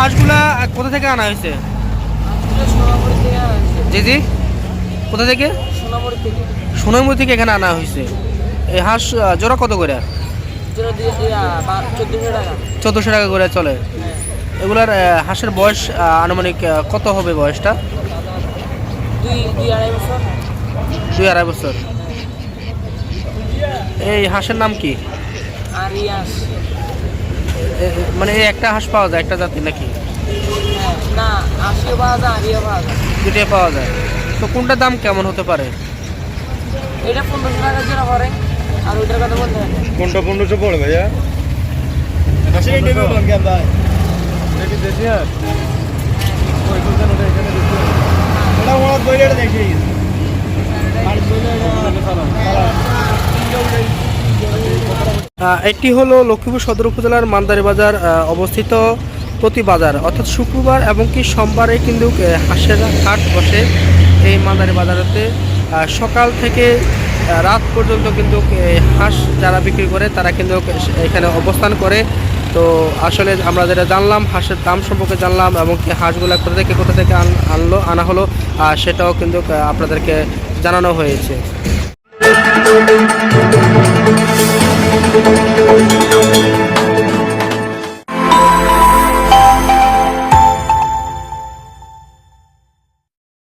হাঁসগুলা কোথা থেকে আনা হয়েছে? জি জি। কোথা থেকে? সোনামুড়ি থেকে এখানে আনা হয়েছে। এই হাঁস জোড়া কত করে? চোদ্দোশো টাকা করে চলে। এগুলার হাঁসের বয়স আনুমানিক কত হবে বয়সটা? দুই আড়াই বছর। এই হাঁসের নাম কি? আর ইয়াস এ- এ- মানে একটা হাঁস পাওয়া যায় একটা জাতি নাকি? হ্যাঁ না আশিও পাওয়া যায় পাওয়া যায়। দুটোই পাওয়া যায়। তো কোনটার দাম কেমন হতে পারে? এটা পনেরোশো টাকা যেটা করে আর ওইটার কথা বলতে হয়। কোনটা পনেরোশো পড়ে ভাইয়া? আহ, এটি হলো লক্ষ্মীপুর সদর উপজেলার মান্দারি বাজার অবস্থিত প্রতি বাজার, অর্থাৎ শুক্রবার এবং কি সোমবারে কিন্তু হাঁসের হাট বসে এই মান্দারি বাজারেতে। সকাল থেকে রাত পর্যন্ত কিন্তু হাঁস যারা বিক্রি করে তারা কিন্তু এখানে অবস্থান করে। তো আসলে আমরা যেটা জানলাম, হাঁসের দাম সম্পর্কে জানলাম এবং কি হাঁসগুলো কোথা থেকে কোথা থেকে আন- আনলো, আনা হলো সেটাও কিন্তু আপনাদেরকে জানানো হয়েছে।